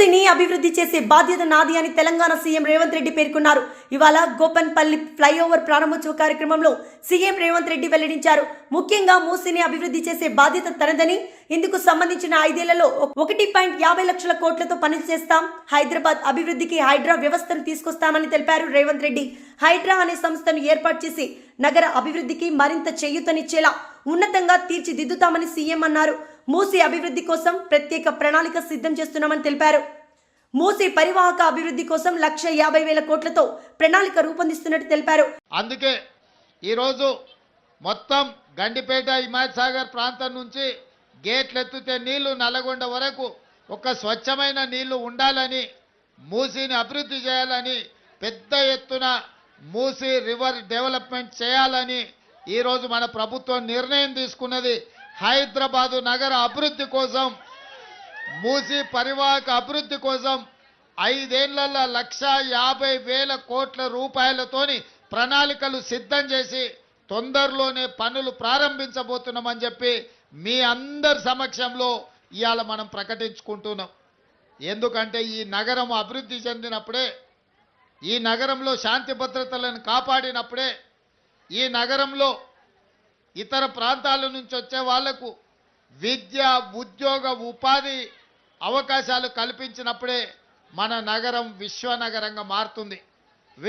అభివృద్ధి చేసే బాధ్యత నాది అని తెలంగాణ సీఎం రేవంత్ రెడ్డి పేర్కొన్నారు. ఇవాళ గోపన్పల్లి ఫ్లైఓవర్ ప్రారంభోత్సవ కార్యక్రమంలో సీఎం రేవంత్ రెడ్డి వెల్లడించారు. ముఖ్యంగా మూసిని అభివృద్ధి చేసే బాధ్యత తనదని ఇందుకు సంబంధించిన ఐదేళ్ళలో ఒకటి పాయింట్ యాభై లక్షల కోట్లతో పనులు చేస్తాం. హైదరాబాద్ అభివృద్ధికి హైడ్రా వ్యవస్థను తీసుకొస్తామని తెలిపారు రేవంత్ రెడ్డి. హైడ్రా అనే సంస్థను ఏర్పాటు చేసి నగర అభివృద్ధికి మరింత చేయూతనిచ్చేలా ఉన్నతంగా తీర్చిదిద్దుతామని సీఎం అన్నారు. మూసి అభివృద్ధి కోసం ప్రత్యేక ప్రణాళిక సిద్ధం చేస్తున్నామని తెలిపారు. మూసి పరివాహక అభివృద్ధి కోసం లక్ష యాభై వేల కోట్లతో ప్రణాళిక రూపొందిస్తున్నట్టు తెలిపారు. అందుకే ఈరోజు మొత్తం గండిపేట హిమాయత్ సాగర్ ప్రాంతం నుంచి గేట్లు ఎత్తితే నీళ్ళు నల్లగొండ వరకు ఒక స్వచ్ఛమైన నీళ్ళు ఉండాలని మూసీని అభివృద్ధి చేయాలని పెద్ద ఎత్తున మూసీ రివర్ డెవలప్మెంట్ చేయాలని ఈరోజు మన ప్రభుత్వం నిర్ణయం తీసుకున్నది. హైదరాబాదు నగర అభివృద్ధి కోసం మూసి పరివాహక అభివృద్ధి కోసం ఐదేళ్ళలో లక్ష యాభై వేల కోట్ల రూపాయలతోని ప్రణాళికలు సిద్ధం చేసి తొందరలోనే పనులు ప్రారంభించబోతున్నామని చెప్పి మీ అందరి సమక్షంలో ఇవాళ మనం ప్రకటించుకుంటున్నాం. ఎందుకంటే ఈ నగరం అభివృద్ధి చెందినప్పుడే ఈ నగరంలో శాంతి భద్రతలను కాపాడినప్పుడే ఈ నగరంలో ఇతర ప్రాంతాల నుంచి వచ్చే వాళ్ళకు విద్య ఉద్యోగ ఉపాధి అవకాశాలు కల్పించినప్పుడే మన నగరం విశ్వనగరంగా మారుతుంది.